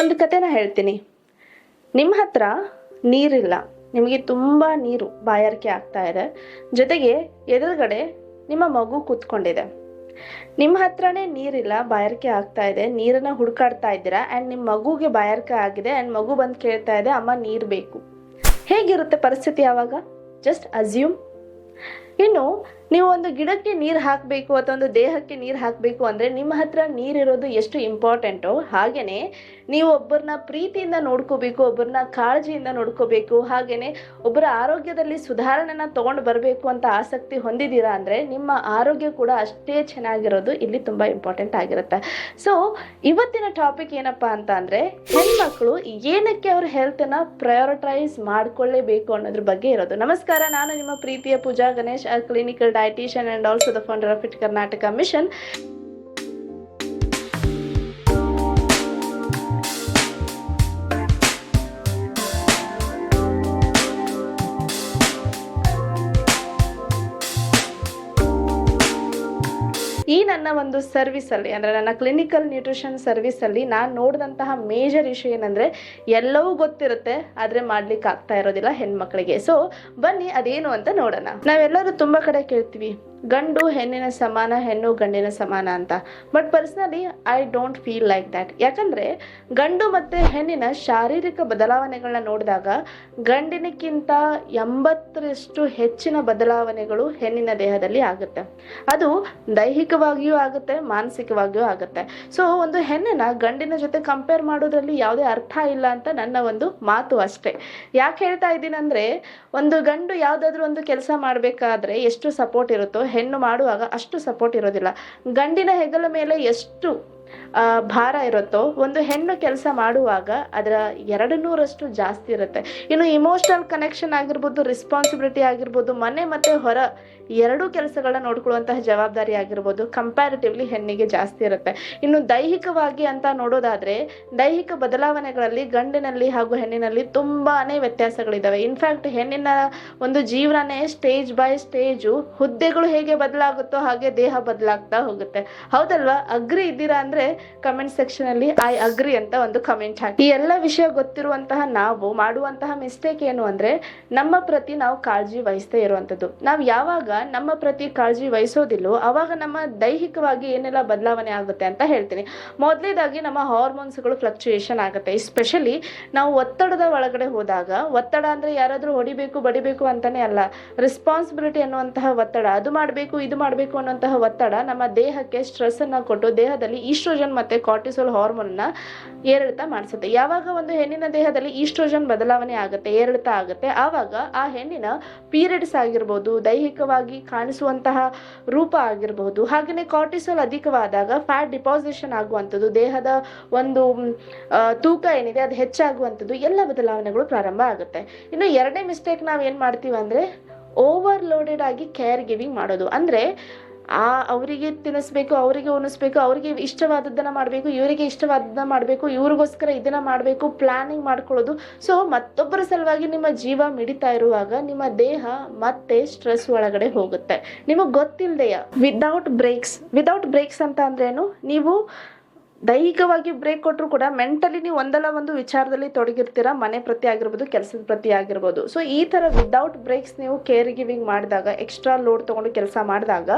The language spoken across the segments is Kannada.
ಒಂದು ಕತೆನ ಹೇಳ್ತೀನಿ. ನಿಮ್ಮ ಹತ್ರ ನೀರಿಲ್ಲ. ನಿಮಗೆ ತುಂಬ ನೀರು ಬಾಯಾರಿಕೆ ಆಗ್ತಾ ಇದೆ. ಜೊತೆಗೆ ಎದುರುಗಡೆ ನಿಮ್ಮ ಮಗು ಕೂತ್ಕೊಂಡಿದೆ. ನಿಮ್ಮ ಹತ್ರನೇ ನೀರಿಲ್ಲ, ಬಾಯಾರಿಕೆ ಆಗ್ತಾ ಇದೆ. ನೀರನ್ನ ಹುಡುಕಾಡ್ತಾ ಇದ್ದೀರಾ? ಆ್ಯಂಡ್ ನಿಮ್ಮ ಮಗುಗೆ ಬಾಯಾರಿಕೆ ಆಗಿದೆ. ಆ್ಯಂಡ್ ಮಗು ಬಂದು ಕೇಳ್ತಾ ಇದೆ, ಅಮ್ಮ, ನೀರು ಬೇಕು. ಹೇಗಿರುತ್ತೆ ಪರಿಸ್ಥಿತಿ ಯಾವಾಗ? ಜಸ್ಟ್ ಅಸ್ಯೂಮ್ ಇನ್ನು ನೀವು ಒಂದು ಗಿಡಕ್ಕೆ ನೀರು ಹಾಕಬೇಕು ಅಥವಾ ಒಂದು ದೇಹಕ್ಕೆ ನೀರು ಹಾಕಬೇಕು ಅಂದರೆ ನಿಮ್ಮ ಹತ್ರ ನೀರಿರೋದು ಎಷ್ಟು ಇಂಪಾರ್ಟೆಂಟು ಹಾಗೆಯೇ ನೀವು ಒಬ್ಬರನ್ನ ಪ್ರೀತಿಯಿಂದ ನೋಡ್ಕೋಬೇಕು ಒಬ್ಬರನ್ನ ಕಾಳಜಿಯಿಂದ ನೋಡ್ಕೋಬೇಕು ಹಾಗೆಯೇ ಒಬ್ಬರ ಆರೋಗ್ಯದಲ್ಲಿ ಸುಧಾರಣೆನ ತೊಗೊಂಡು ಬರಬೇಕು ಅಂತ ಆಸಕ್ತಿ ಹೊಂದಿದ್ದೀರಾ ಅಂದರೆ ನಿಮ್ಮ ಆರೋಗ್ಯ ಕೂಡ ಅಷ್ಟೇ ಚೆನ್ನಾಗಿರೋದು ಇಲ್ಲಿ ತುಂಬ ಇಂಪಾರ್ಟೆಂಟ್ ಆಗಿರುತ್ತೆ. ಸೊ ಇವತ್ತಿನ ಟಾಪಿಕ್ ಏನಪ್ಪ ಅಂತ ಅಂದರೆ ಹೆಣ್ಮಕ್ಳು ಏನಕ್ಕೆ ಅವ್ರ ಹೆಲ್ತನ್ನು ಪ್ರಯೋರಿಟೈಸ್ ಮಾಡ್ಕೊಳ್ಳೇಬೇಕು ಅನ್ನೋದ್ರ ಬಗ್ಗೆ ಇರೋದು. ನಮಸ್ಕಾರ, ನಾನು ನಿಮ್ಮ ಪ್ರೀತಿಯ Pooja Ganesh clinical dietitian and also the founder of Fit Karnataka Mission. ನನ್ನ ಒಂದು ಸರ್ವಿಸಲ್ಲಿ ಅಂದರೆ ನನ್ನ ಕ್ಲಿನಿಕಲ್ ನ್ಯೂಟ್ರಿಷನ್ ಸರ್ವಿಸಲ್ಲಿ ನಾನು ನೋಡಿದಂತಹ ಮೇಜರ್ ಇಶ್ಯೂ ಏನಂದರೆ ಎಲ್ಲವೂ ಗೊತ್ತಿರುತ್ತೆ, ಆದರೆ ಮಾಡ್ಲಿಕ್ಕೆ ಆಗ್ತಾ ಇರೋದಿಲ್ಲ ಹೆಣ್ಮಕ್ಳಿಗೆ. ಸೊ ಬನ್ನಿ ಅದೇನು ಅಂತ ನೋಡೋಣ. ನಾವೆಲ್ಲರೂ ತುಂಬ ಕಡೆ ಕೇಳ್ತೀವಿ. ಗಂಡು ಹೆಣ್ಣಿನ ಸಮಾನ, ಹೆಣ್ಣು ಗಂಡಿನ ಸಮಾನ ಅಂತ. But personally I don't feel like that ಯಾಕಂದರೆ ಗಂಡು ಮತ್ತು ಹೆಣ್ಣಿನ ಶಾರೀರಿಕ ಬದಲಾವಣೆಗಳನ್ನ ನೋಡಿದಾಗ ಗಂಡಿನಕ್ಕಿಂತ ಎಂಬತ್ತರಷ್ಟು ಹೆಚ್ಚಿನ ಬದಲಾವಣೆಗಳು ಹೆಣ್ಣಿನ ದೇಹದಲ್ಲಿ ಆಗುತ್ತೆ. ಅದು ದೈಹಿಕವಾಗಿಯೂ ಆಗುತ್ತೆ, ಮಾನಸಿಕವಾಗಿಯೂ ಆಗುತ್ತೆ. ಸೊ ಒಂದು ಹೆಣ್ಣನ್ನ ಗಂಡಿನ ಜೊತೆ ಕಂಪೇರ್ ಮಾಡೋದ್ರಲ್ಲಿ ಯಾವುದೇ ಅರ್ಥ ಇಲ್ಲ ಅಂತ ನನ್ನ ಒಂದು ಮಾತು ಅಷ್ಟೇ. ಯಾಕೆ ಹೇಳ್ತಾ ಇದ್ದೀನಿ ಅಂದರೆ, ಒಂದು ಗಂಡು ಯಾವುದಾದ್ರೂ ಒಂದು ಕೆಲಸ ಮಾಡಬೇಕಾದ್ರೆ ಎಷ್ಟು ಸಪೋರ್ಟ್ ಇರುತ್ತೋ ಹೆಣ್ಣು ಮಾಡುವಾಗ ಅಷ್ಟು ಸಪೋರ್ಟ್ ಇರೋದಿಲ್ಲ. ಗಂಡಿನ ಹೆಗಲ ಮೇಲೆ ಎಷ್ಟು ಭಾರ ಇರುತ್ತೋ, ಒಂದು ಹೆಣ್ಣು ಕೆಲಸ ಮಾಡುವಾಗ ಅದರ ಎರಡು ನೂರಷ್ಟು ಜಾಸ್ತಿ ಇರುತ್ತೆ. ಇನ್ನು ಇಮೋಷನಲ್ ಕನೆಕ್ಷನ್ ಆಗಿರ್ಬೋದು ರೆಸ್ಪಾನ್ಸಿಬಿಲಿಟಿ ಆಗಿರ್ಬೋದು, ಮನೆ ಮತ್ತು ಹೊರ ಎರಡೂ ಕೆಲಸಗಳನ್ನ ನೋಡ್ಕೊಳ್ಳುವಂತಹ ಜವಾಬ್ದಾರಿ ಆಗಿರ್ಬೋದು. ಕಂಪ್ಯಾರಿಟಿವ್ಲಿ ಹೆಣ್ಣಿಗೆ ಜಾಸ್ತಿ ಇರುತ್ತೆ. ಇನ್ನು ದೈಹಿಕವಾಗಿ ಅಂತ ನೋಡೋದಾದ್ರೆ, ದೈಹಿಕ ಬದಲಾವಣೆಗಳಲ್ಲಿ ಗಂಡಿನಲ್ಲಿ ಹಾಗೂ ಹೆಣ್ಣಿನಲ್ಲಿ ತುಂಬಾನೇ ವ್ಯತ್ಯಾಸಗಳಿದ್ದಾವೆ ಇನ್ಫ್ಯಾಕ್ಟ್ ಹೆಣ್ಣಿನ ಒಂದು ಜೀವನನೇ ಸ್ಟೇಜ್ ಬೈ ಸ್ಟೇಜು ಹುದ್ದೆಗಳು ಹೇಗೆ ಬದಲಾಗುತ್ತೋ ಹಾಗೆ ದೇಹ ಬದಲಾಗ್ತಾ ಹೋಗುತ್ತೆ. ಹೌದಲ್ವಾ? ಅಗ್ರಿ ಇದ್ದೀರಾ ಅಂದ್ರೆ ಕಮೆಂಟ್ ಸೆಕ್ಷನ್ ಅಲ್ಲಿ ಐ ಅಗ್ರಿ ಅಂತ ಒಂದು ಕಮೆಂಟ್ ಹಾಕಿ. ಈ ಎಲ್ಲ ವಿಷಯ ಗೊತ್ತಿರುವಂತಹ ನಾವು ಮಾಡುವಂತಹ ಮಿಸ್ಟೇಕ್ ಏನು ಅಂದ್ರೆ, ನಮ್ಮ ಪ್ರತಿ ನಾವು ಕಾಳಜಿ ವಹಿಸದೇ ಇರುವಂತದ್ದು ನಾವು ಯಾವಾಗ ನಮ್ಮ ಪ್ರತಿ ಕಾಳಜಿ ವಹಿಸೋದಿಲ್ಲೋ ಅವಾಗ ನಮ್ಮ ದೈಹಿಕವಾಗಿ ಏನೆಲ್ಲ ಬದಲಾವಣೆ ಆಗುತ್ತೆ ಅಂತ ಹೇಳ್ತೀನಿ. ಮೊದಲೇದಾಗಿ ನಮ್ಮ ಹಾರ್ಮೋನ್ಸ್ಗಳು ಫ್ಲಕ್ಚುಯೇಷನ್ ಆಗುತ್ತೆ. ಎಸ್ಪೆಷಲಿ ನಾವು ಒತ್ತಡದ ಒಳಗಡೆ ಹೋದಾಗ, ಒತ್ತಡ ಅಂದರೆ ಯಾರಾದರೂ ಹೊಡಿಬೇಕು, ಬಡಿಬೇಕು ಅಂತಲೇ ಅಲ್ಲ ರೆಸ್ಪಾನ್ಸಿಬಿಲಿಟಿ ಅನ್ನುವಂತಹ ಒತ್ತಡ, ಅದು ಮಾಡಬೇಕು, ಇದು ಮಾಡಬೇಕು ಅನ್ನುವಂತಹ ಒತ್ತಡ ನಮ್ಮ ದೇಹಕ್ಕೆ ಸ್ಟ್ರೆಸ್ಸನ್ನು ಕೊಟ್ಟು, ದೇಹದಲ್ಲಿ ಈಸ್ಟ್ರೋಜನ್ ಮತ್ತು ಕಾರ್ಟಿಸೋಲ್ ಹಾರ್ಮೋನ್ನ ಏರಿಳಿತ ಮಾಡಿಸುತ್ತೆ. ಯಾವಾಗ ಒಂದು ಹೆಣ್ಣಿನ ದೇಹದಲ್ಲಿ ಈಸ್ಟ್ರೋಜನ್ ಬದಲಾವಣೆ ಆಗುತ್ತೆ, ಏರಿಳಿತ ಆಗುತ್ತೆ, ಆವಾಗ ಆ ಹೆಣ್ಣಿನ ಪೀರಿಯಡ್ಸ್ ಆಗಿರ್ಬೋದು, ದೈಹಿಕವಾಗಿ ಕಾಣಿಸುವಂತಹ ರೂಪ ಆಗಿರಬಹುದು. ಹಾಗೆಯೇ ಕಾರ್ಟಿಸೋಲ್ ಅಧಿಕವಾದಾಗ ಫ್ಯಾಟ್ ಡಿಪಾಸಿಷನ್ ಆಗುವಂಥದ್ದು, ದೇಹದ ಒಂದು ತೂಕ ಏನಿದೆ ಅದು ಹೆಚ್ಚಾಗುವಂಥದ್ದು, ಎಲ್ಲ ಬದಲಾವಣೆಗಳು ಪ್ರಾರಂಭ ಆಗುತ್ತೆ. ಇನ್ನು ಎರಡನೇ ಮಿಸ್ಟೇಕ್ ನಾವು ಏನು ಮಾಡ್ತೀವಿ ಅಂದರೆ ಓವರ್ಲೋಡೆಡ್ ಆಗಿ ಕೇರ್ ಗಿವಿಂಗ್ ಮಾಡೋದು. ಅಂದರೆ ಆ ಅವರಿಗೆ ತಿನ್ನಿಸ್ಬೇಕು ಅವರಿಗೆ ಉಣಿಸ್ಬೇಕು, ಅವರಿಗೆ ಇಷ್ಟವಾದದ್ದನ್ನ ಮಾಡಬೇಕು, ಇವರಿಗೆ ಇಷ್ಟವಾದದ್ದನ್ನ ಮಾಡಬೇಕು, ಇವ್ರಿಗೋಸ್ಕರ ಇದನ್ನ ಮಾಡಬೇಕು ಪ್ಲಾನಿಂಗ್ ಮಾಡ್ಕೊಳ್ಳೋದು. ಸೊ ಮತ್ತೊಬ್ಬರ ಸಲುವಾಗಿ ನಿಮ್ಮ ಜೀವ ಮಿಡಿತಾ ಇರುವಾಗ ನಿಮ್ಮ ದೇಹ ಮತ್ತೆ ಸ್ಟ್ರೆಸ್ ಒಳಗಡೆ ಹೋಗುತ್ತೆ. ನಿಮಗೆ ಗೊತ್ತಿಲ್ಲದೆಯ ವಿದೌಟ್ ಬ್ರೇಕ್ಸ್ ವಿದೌಟ್ ಬ್ರೇಕ್ಸ್ ಅಂತ ಅಂದ್ರೇನು? ನೀವು ದೈಹಿಕವಾಗಿ ಬ್ರೇಕ್ ಕೊಟ್ಟರು ಕೂಡ ಮೆಂಟಲಿ ನೀವು ಒಂದಲ್ಲ ಒಂದು ವಿಚಾರದಲ್ಲಿ ತೊಡಗಿರ್ತೀರ, ಮನೆ ಪ್ರತಿ ಆಗಿರ್ಬೋದು, ಕೆಲಸದ ಪ್ರತಿ ಆಗಿರ್ಬೋದು. ಸೊ ಈ ಥರ ವಿದೌಟ್ ಬ್ರೇಕ್ಸ್ ನೀವು ಕೇರ್ ಗಿವಿಂಗ್ ಮಾಡಿದಾಗ ಎಕ್ಸ್ಟ್ರಾ ಲೋಡ್ ತೊಗೊಂಡು ಕೆಲಸ ಮಾಡಿದಾಗ,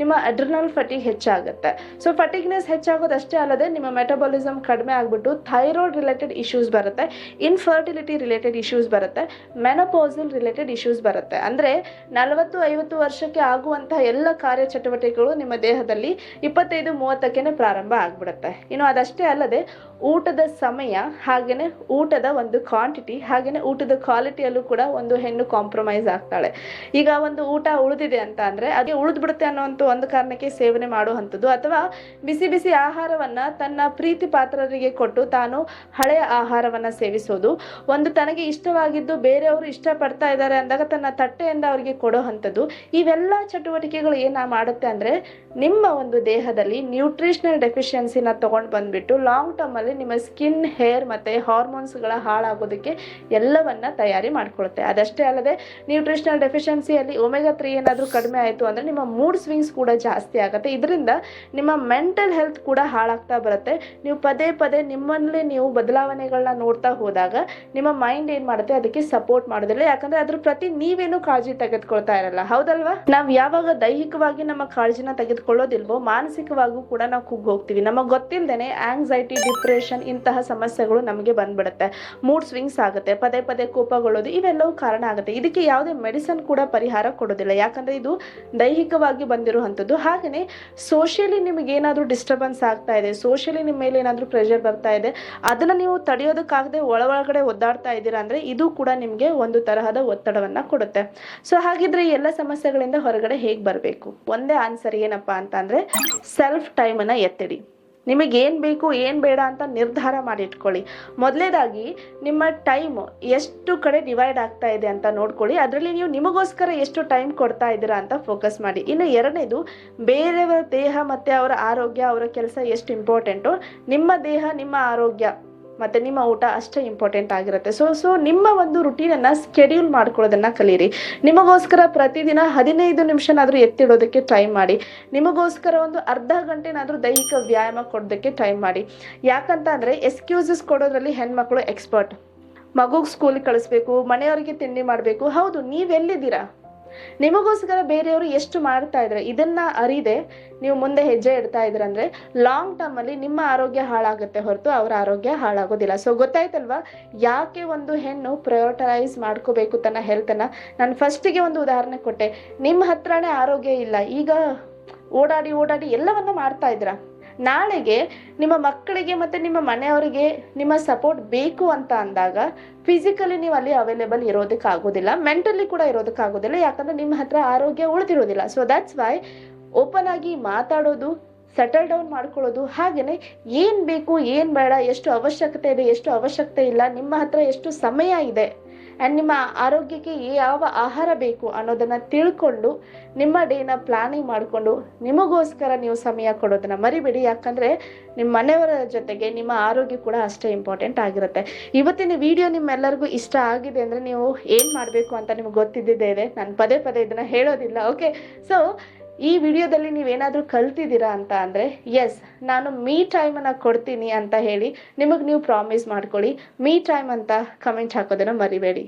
ನಿಮ್ಮ ಅಡ್ರಿನಲ್ ಫಟಿಗ್ ಹೆಚ್ಚಾಗುತ್ತೆ. ಸೊ ಫಟಿಗ್ನೆಸ್ ಹೆಚ್ಚಾಗೋದಷ್ಟೇ ಅಲ್ಲದೆ, ನಿಮ್ಮ ಮೆಟಬಾಲಿಸಮ್ ಕಡಿಮೆ ಆಗಿಬಿಟ್ಟು ಥೈರಾಯ್ಡ್ ರಿಲೇಟೆಡ್ ಇಶ್ಯೂಸ್ ಬರುತ್ತೆ ಇನ್ಫರ್ಟಿಲಿಟಿ ರಿಲೇಟೆಡ್ ಇಶ್ಯೂಸ್ ಬರುತ್ತೆ ಮೆನಪೋಸಲ್ ರಿಲೇಟೆಡ್ ಇಶ್ಯೂಸ್ ಬರುತ್ತೆ. ಅಂದರೆ ನಲವತ್ತು, ಐವತ್ತು ವರ್ಷಕ್ಕೆ ಆಗುವಂತಹ ಎಲ್ಲ ಕಾರ್ಯಚಟುವಟಿಕೆಗಳು ನಿಮ್ಮ ದೇಹದಲ್ಲಿ ಇಪ್ಪತ್ತೈದು ಮೂವತ್ತಕ್ಕೇನೆ ಪ್ರಾರಂಭ ಆಗ್ಬಿಡುತ್ತೆ. ಇನ್ನು ಅದಷ್ಟೇ ಅಲ್ಲದೆ ಊಟದ ಸಮಯ ಹಾಗೆಯೇ ಊಟದ ಒಂದು ಕ್ವಾಂಟಿಟಿ ಹಾಗೆಯೇ ಊಟದ ಕ್ವಾಲಿಟಿಯಲ್ಲೂ ಕೂಡ ಒಂದು ಹೆಣ್ಣು ಕಾಂಪ್ರಮೈಸ್ ಆಗ್ತಾಳೆ. ಈಗ ಒಂದು ಊಟ ಉಳಿದಿದೆ ಅಂತ ಅಂದರೆ ಅದೇ ಉಳಿದ್ಬಿಡುತ್ತೆ ಅನ್ನೋಂಥ ಒಂದು ಕಾರಣಕ್ಕೆ ಸೇವನೆ ಮಾಡುವಂಥದ್ದು ಅಥವಾ ಬಿಸಿ ಬಿಸಿ ಆಹಾರವನ್ನು ತನ್ನ ಪ್ರೀತಿ ಪಾತ್ರರಿಗೆ ಕೊಟ್ಟು ತಾನು ಹಳೆಯ ಆಹಾರವನ್ನು ಸೇವಿಸೋದು. ಒಂದು ತನಗೆ ಇಷ್ಟವಾಗಿದ್ದು ಬೇರೆಯವರು ಇಷ್ಟಪಡ್ತಾ ಇದ್ದಾರೆ ಅಂದಾಗ ತನ್ನ ತಟ್ಟೆಯಿಂದ ಅವರಿಗೆ ಕೊಡೋ ಅಂಥದ್ದು. ಇವೆಲ್ಲ ಚಟುವಟಿಕೆಗಳು ಏನ ಮಾಡುತ್ತೆ ಅಂದರೆ ನಿಮ್ಮ ಒಂದು ದೇಹದಲ್ಲಿ ನ್ಯೂಟ್ರಿಷನಲ್ ಡೆಫಿಷಿಯನ್ಸಿನ ತಗೊಂಡು ತೊಗೊಂಡು ಬಂದುಬಿಟ್ಟು ಲಾಂಗ್ ಟರ್ಮಲ್ಲಿ ನಿಮ್ಮ ಸ್ಕಿನ್ ಹೇರ್ ಮತ್ತು ಹಾರ್ಮೋನ್ಸ್ಗಳ ಹಾಳಾಗೋದಕ್ಕೆ ಎಲ್ಲವನ್ನ ತಯಾರಿ ಮಾಡ್ಕೊಳುತ್ತೆ. ಅದಷ್ಟೇ ಅಲ್ಲದೆ ನ್ಯೂಟ್ರಿಷನಲ್ ಡೆಫಿಷಿಯನ್ಸಿಯಲ್ಲಿ ಒಮೆಗಾ ತ್ರೀ ಏನಾದರೂ ಕಡಿಮೆ ಆಯಿತು ಅಂದರೆ ನಿಮ್ಮ ಮೂಡ್ ಸ್ವಿಂಗ್ಸ್ ಕೂಡ ಜಾಸ್ತಿ ಆಗುತ್ತೆ. ಇದರಿಂದ ನಿಮ್ಮ ಮೆಂಟಲ್ ಹೆಲ್ತ್ ಕೂಡ ಹಾಳಾಗ್ತಾ ಬರುತ್ತೆ. ನೀವು ಪದೇ ಪದೇ ನಿಮ್ಮಲ್ಲಿ ನೀವು ಬದಲಾವಣೆಗಳನ್ನ ನೋಡ್ತಾ ಹೋದಾಗ ನಿಮ್ಮ ಮೈಂಡ್ ಏನು ಮಾಡುತ್ತೆ? ಅದಕ್ಕೆ ಸಪೋರ್ಟ್ ಮಾಡೋದಿಲ್ಲ. ಯಾಕಂದ್ರೆ ಅದ್ರ ಪ್ರತಿ ನೀವೇನು ಕಾಳಜಿ ತೆಗೆದುಕೊಳ್ತಾ ಇರಲ್ಲ. ಹೌದಲ್ವಾ? ನಾವು ಯಾವಾಗ ದೈಹಿಕವಾಗಿ ನಮ್ಮ ಕಾಳಜಿನ ತೆಗೆದುಕೊಳ್ಳೋದಿಲ್ವೋ ಮಾನಸಿಕವಾಗೂ ಕೂಡ ನಾವು ಕುಗ್ಗೋಗ್ತೀವಿ. ನಮಗೆ ಗೊತ್ತಿಲ್ಲದೇನೆ ಆಂಗ್ಸೈಟಿ ಡಿಪ್ರೆಷನ್ ಇಂತಹ ಸಮಸ್ಯೆಗಳು ನಮಗೆ ಬಂದ್ಬಿಡುತ್ತೆ. ಮೂಡ್ ಸ್ವಿಂಗ್ಸ್ ಆಗುತ್ತೆ, ಪದೇ ಪದೇ ಕೋಪಗೊಳ್ಳೋದು ಇವೆಲ್ಲವೂ ಕಾರಣ ಆಗುತ್ತೆ. ಇದಕ್ಕೆ ಯಾವುದೇ ಮೆಡಿಸನ್ ಕೂಡ ಪರಿಹಾರ ಕೊಡೋದಿಲ್ಲ. ಯಾಕಂದ್ರೆ ಇದು ದೈಹಿಕವಾಗಿ ಬಂದಿರುವಂಥದ್ದು. ಹಾಗೆಯೇ ಸೋಷಿಯಲಿ ನಿಮಗೆ ಏನಾದರೂ ಡಿಸ್ಟರ್ಬೆನ್ಸ್ ಆಗ್ತಾ ಇದೆ ಸೋಷಿಯಲಿ ನಿಮ್ಮ ಮೇಲೆ ಏನಾದರೂ ಪ್ರೆಷರ್ ಬರ್ತಾ ಇದೆ, ಅದನ್ನು ನೀವು ತಡೆಯೋದಕ್ಕಾಗದೆ ಒಳ ಒಳಗಡೆ ಒದ್ದಾಡ್ತಾ ಇದ್ದೀರಾ ಅಂದರೆ ಇದು ಕೂಡ ನಿಮಗೆ ಒಂದು ತರಹದ ಒತ್ತಡವನ್ನು ಕೊಡುತ್ತೆ. ಸೊ ಹಾಗಿದ್ರೆ ಎಲ್ಲ ಸಮಸ್ಯೆಗಳಿಂದ ಹೊರಗಡೆ ಹೇಗೆ ಬರಬೇಕು? ಒಂದೇ ಆನ್ಸರ್ ಏನಪ್ಪ ಅಂತ ಸೆಲ್ಫ್ ಟೈಮನ್ನು ಎತ್ತಿಡಿ. ನಿಮಗೆ ಏನು ಬೇಕು, ಏನು ಬೇಡ ಅಂತ ನಿರ್ಧಾರ ಮಾಡಿಟ್ಕೊಳ್ಳಿ. ಮೊದಲೇದಾಗಿ ನಿಮ್ಮ ಟೈಮ್ ಎಷ್ಟು ಕಡೆ ಡಿವೈಡ್ ಆಗ್ತಾ ಇದೆ ಅಂತ ನೋಡ್ಕೊಳ್ಳಿ. ಅದರಲ್ಲಿ ನೀವು ನಿಮಗೋಸ್ಕರ ಎಷ್ಟು ಟೈಮ್ ಕೊಡ್ತಾ ಇದ್ದೀರಾ ಅಂತ ಫೋಕಸ್ ಮಾಡಿ. ಇನ್ನು ಎರಡನೇದು, ಬೇರೆಯವರ ದೇಹ ಮತ್ತು ಅವರ ಆರೋಗ್ಯ, ಅವರ ಕೆಲಸ ಎಷ್ಟು ಇಂಪಾರ್ಟೆಂಟು ನಿಮ್ಮ ದೇಹ, ನಿಮ್ಮ ಆರೋಗ್ಯ. ಮತ್ತು ನಿಮ್ಮ ಊಟ ಅಷ್ಟೇ ಇಂಪಾರ್ಟೆಂಟ್ ಆಗಿರುತ್ತೆ. ಸೊ ಸೊ ನಿಮ್ಮ ಒಂದು ರುಟೀನನ್ನು ಸ್ಕೆಡ್ಯೂಲ್ ಮಾಡ್ಕೊಳ್ಳೋದನ್ನು ಕಲೀರಿ. ನಿಮಗೋಸ್ಕರ ಪ್ರತಿದಿನ ಹದಿನೈದು ನಿಮಿಷನಾದರೂ ಎತ್ತಿಡೋದಕ್ಕೆ ಟ್ರೈ ಮಾಡಿ. ನಿಮಗೋಸ್ಕರ ಒಂದು ಅರ್ಧ ಗಂಟೆನಾದರೂ ದೈಹಿಕ ವ್ಯಾಯಾಮ ಕೊಡೋದಕ್ಕೆ ಟ್ರೈ ಮಾಡಿ. ಯಾಕಂತ ಅಂದರೆ ಎಕ್ಸ್ಕ್ಯೂಸಸ್ ಕೊಡೋದ್ರಲ್ಲಿ ಹೆಣ್ಮಕ್ಳು ಎಕ್ಸ್ಪರ್ಟ್ ಮಗುಗೆ ಸ್ಕೂಲಿಗೆ ಕಳಿಸ್ಬೇಕು, ಮನೆಯವರಿಗೆ ತಿಂಡಿ ಮಾಡಬೇಕು. ಹೌದು, ನೀವೆಲ್ಲಿದ್ದೀರಾ? ನಿಮಗೋಸ್ಕರ ಬೇರೆಯವರು ಎಷ್ಟು ಮಾಡ್ತಾ ಇದ್ದಾರೆ, ಇದನ್ನ ಅರಿದೆ ನೀವು ಮುಂದೆ ಹೆಜ್ಜೆ ಇಡ್ತಾ ಇದ್ರಂದ್ರೆ ಲಾಂಗ್ ಟರ್ಮಲ್ಲಿ ನಿಮ್ಮ ಆರೋಗ್ಯ ಹಾಳಾಗುತ್ತೆ ಹೊರತು ಅವರ ಆರೋಗ್ಯ ಹಾಳಾಗೋದಿಲ್ಲ. ಸೊ ಗೊತ್ತಾಯ್ತಲ್ವಾ? ಯಾಕೆ ಒಂದು ಹೆಣ್ಣು ಪ್ರಯೋಟರೈಸ್ ಮಾಡ್ಕೋಬೇಕು ತನ್ನ ಹೆಲ್ತನ್ನು ನಾನು ಫಸ್ಟಿಗೆ ಒಂದು ಉದಾಹರಣೆ ಕೊಟ್ಟೆ. ನಿಮ್ಮ ಹತ್ರನೇ ಆರೋಗ್ಯ ಇಲ್ಲ. ಈಗ ಓಡಾಡಿ ಓಡಾಡಿ ಎಲ್ಲವನ್ನ ಮಾಡ್ತಾ ಇದ್ದೀರಾ? ನಾಳೆಗೆ ನಿಮ್ಮ ಮಕ್ಕಳಿಗೆ ಮತ್ತು ನಿಮ್ಮ ಮನೆಯವರಿಗೆ ನಿಮ್ಮ ಸಪೋರ್ಟ್ ಬೇಕು ಅಂತ ಅಂದಾಗ ಫಿಸಿಕಲಿ ನೀವು ಅಲ್ಲಿ ಅವೈಲೇಬಲ್ ಇರೋದಕ್ಕಾಗೋದಿಲ್ಲ ಮೆಂಟಲಿ ಕೂಡ ಇರೋದಕ್ಕಾಗೋದಿಲ್ಲ, ಯಾಕಂದರೆ ನಿಮ್ಮ ಹತ್ರ ಆರೋಗ್ಯ ಉಳಿದಿರೋದಿಲ್ಲ. ಸೊ ದ್ಯಾಟ್ಸ್ ವೈ ಓಪನ್ ಆಗಿ ಮಾತಾಡೋದು ಸೆಟಲ್ ಡೌನ್ ಮಾಡ್ಕೊಳ್ಳೋದು ಹಾಗೆಯೇ ಏನು ಬೇಕು, ಏನು ಬೇಡ, ಎಷ್ಟು ಅವಶ್ಯಕತೆ ಇದೆ, ಎಷ್ಟು ಅವಶ್ಯಕತೆ ಇಲ್ಲ, ನಿಮ್ಮ ಹತ್ರ ಎಷ್ಟು ಸಮಯ ಇದೆ ಆ್ಯಂಡ್ ನಿಮ್ಮ ಆರೋಗ್ಯಕ್ಕೆ ಯಾವ ಆಹಾರ ಬೇಕು ಅನ್ನೋದನ್ನು ತಿಳ್ಕೊಂಡು ನಿಮ್ಮ ಡೇನ ಪ್ಲಾನಿಂಗ್ ಮಾಡಿಕೊಂಡು ನಿಮಗೋಸ್ಕರ ನೀವು ಸಮಯ ಕೊಡೋದನ್ನ ಮರಿಬೇಡಿ. ಯಾಕಂದರೆ ನಿಮ್ಮ ಮನೆಯವರ ಜೊತೆಗೆ ನಿಮ್ಮ ಆರೋಗ್ಯ ಕೂಡ ಅಷ್ಟೇ ಇಂಪಾರ್ಟೆಂಟ್ ಆಗಿರುತ್ತೆ. ಇವತ್ತಿನ ವಿಡಿಯೋ ನಿಮ್ಮೆಲ್ಲರಿಗೂ ಇಷ್ಟ ಆಗಿದೆ ಅಂದರೆ ನೀವು ಏನು ಮಾಡಬೇಕು ಅಂತ ನಿಮ್ಗೆ ಗೊತ್ತಿದ್ದಿದ್ದೇ ಇದೆ ನಾನು ಪದೇ ಪದೇ ಇದನ್ನು ಹೇಳೋದಿಲ್ಲ ಓಕೆ ಸೊ ಈ ವಿಡಿಯೋದಲ್ಲಿ ನೀವೇನಾದರೂ ಕಲ್ತಿದ್ದೀರಾ ಅಂತ ಅಂದರೆ ಎಸ್ ನಾನು ಮೀ ಟೈಮನ್ನು ಕೊಡ್ತೀನಿ ಅಂತ ಹೇಳಿ ನಿಮಗೆ ನೀವು ಪ್ರಾಮಿಸ್ ಮಾಡ್ಕೊಳ್ಳಿ. ಮೀ ಟೈಮ್ ಅಂತ ಕಮೆಂಟ್ ಹಾಕೋದನ್ನು ಮರಿಬೇಡಿ.